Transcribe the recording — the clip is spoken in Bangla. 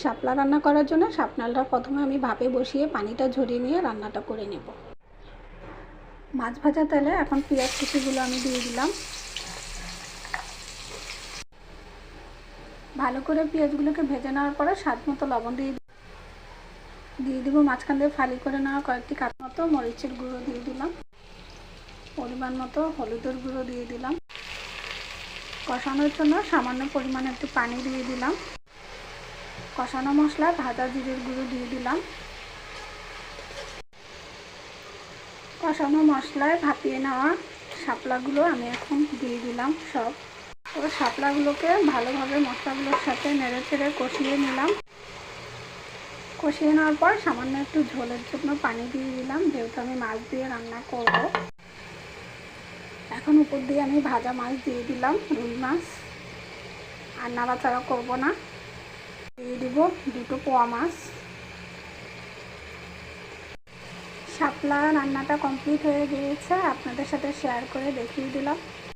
শাপলা রান্না করার জন্য শাপনালটা প্রথমে আমি ভাপে বসিয়ে পানিটা ঝরিয়ে নিয়ে রান্নাটা করে নেব। মাছ ভাজা তেলে এখন পেঁয়াজ কুচিগুলো আমি দিয়ে দিলাম। ভালো করে পেঁয়াজগুলোকে ভেজে নেওয়ার পরে স্বাদ মতো লবণ দিয়ে দিয়ে দিব মাঝখান দিয়ে ফালি করে নেওয়া কয়েকটি কাঠ মতো, মরিচের গুঁড়ো দিয়ে দিলাম। পরিমাণ মতো হলুদের গুঁড়ো দিয়ে দিলাম। কষানোর জন্য সামান্য পরিমাণে একটু পানি দিয়ে দিলাম। কষানো মশলা, ভাজা জিরের গুঁড়ো দিয়ে দিলাম। কষানো মশলায় ভাপিয়ে নেওয়া শাপলাগুলো আমি এখন দিয়ে দিলাম সব। তো শাপলাগুলোকে ভালোভাবে মশলাগুলোর সাথে নেড়ে চেড়ে কষিয়ে নিলাম। কষিয়ে নেওয়ার পর সামান্য একটু ঝোলের জন্য পানি দিয়ে দিলাম, যেহেতু আমি মাছ দিয়ে রান্না করব। এখন উপর দিয়ে আমি ভাজা মাছ দিয়ে দিলাম, রুই মাছ। আর নাড়াচাড়া করব না। দিয়ে দিব দুটো পোয়া মাছ। শাপলা রান্নাটা কমপ্লিট হয়ে গিয়েছে, আপনাদের সাথে শেয়ার করে দেখিয়ে দিলাম।